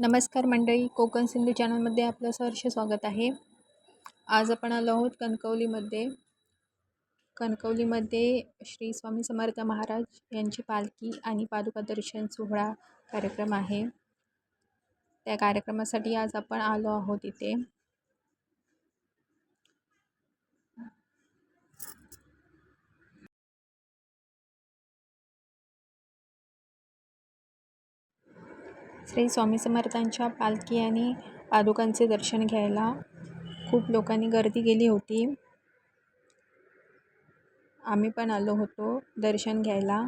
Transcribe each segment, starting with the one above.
नमस्कार मंडळी कोकण सिंधू चॅनलमध्ये आपलं सहर्ष स्वागत आहे. आज आपण आलो आहोत कणकवलीमध्ये. कणकवलीमध्ये श्री स्वामी समर्थ महाराज यांची पालखी आणि पादुका दर्शन सोहळा कार्यक्रम आहे. त्या कार्यक्रमासाठी आज आपण आलो आहोत इथे. श्री स्वामी समर्थांच्या पालखी आणि पादुकांचे दर्शन घ्यायला खूप लोकांनी गर्दी केली होती. आम्ही पण आलो होतो दर्शन घ्यायला.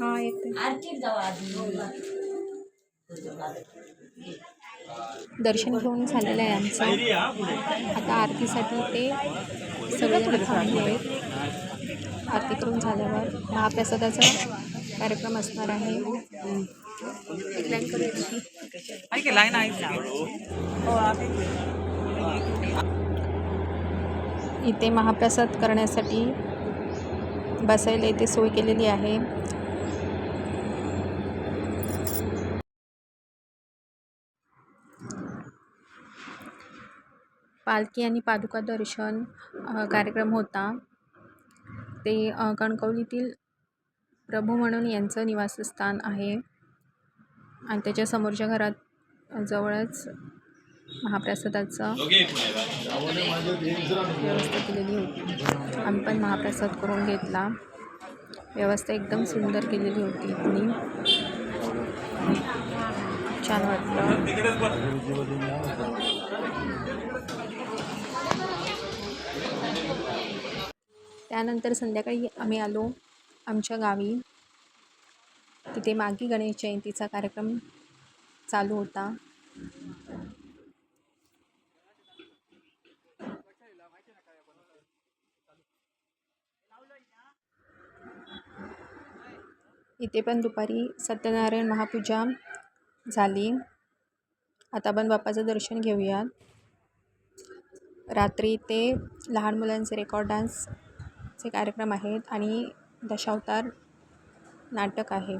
हां येते दर्शन घेऊन झालेलं आहे आमचं. आता आरतीसाठी ते सगळे थांबले आहेत आरती करून झाल्यावर महाप्रसादाचा कार्यक्रम असणार आहे. इथे महाप्रसाद करण्यासाठी बसायला इथे सोय केलेली आहे. पालखी आणि पादुका दर्शन कार्यक्रम होता. ते कणकवलीतील प्रभू म्हणून यांचं निवासस्थान आहे. आणि त्याच्या समोरच्या घरात जवळच महाप्रसादाचं व्यवस्था केलेली होती. आम्ही पण महाप्रसाद करून घेतला. व्यवस्था एकदम सुंदर केलेली होती इथली. छान वाटलं. त्यानंतर संध्याकाळी आम्ही आलो आमच्या गावी. तिथे मागी गणेश जयंतीचा कार्यक्रम चालू होता. इथे पण दुपारी सत्यनारायण महापूजा झाली. आता आपण बाप्पाचं दर्शन घेऊयात. रात्री ते लहान मुलांचे रेकॉर्ड डान्सचे कार्यक्रम आहेत आणि दशावतार नाटक आहे.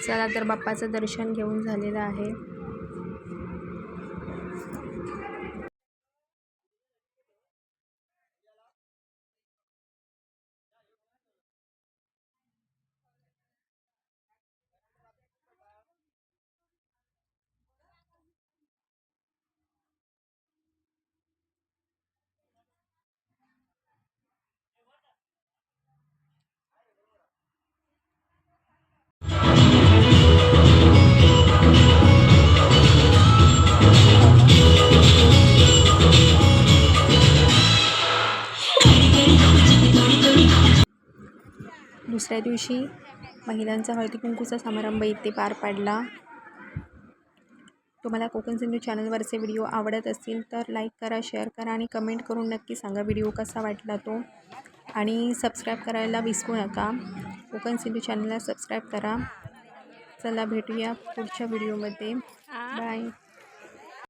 चला तर बाप्पाचं दर्शन घेऊन झालेलं आहे. दुसऱ्या दिवशी महिलांचा हळदी कुंकूचा समारंभ इथे पार पाडला. तुम्हाला कोकण सिंधू चॅनलवरचे व्हिडिओ आवडत असतील तर लाईक करा शेअर करा आणि कमेंट करून नक्की सांगा व्हिडिओ कसा वाटला तो. आणि सबस्क्राईब करायला विसरू नका. कोकण सिंधू चॅनलला सबस्क्राईब करा. चला भेटूया पुढच्या व्हिडिओमध्ये. बाय.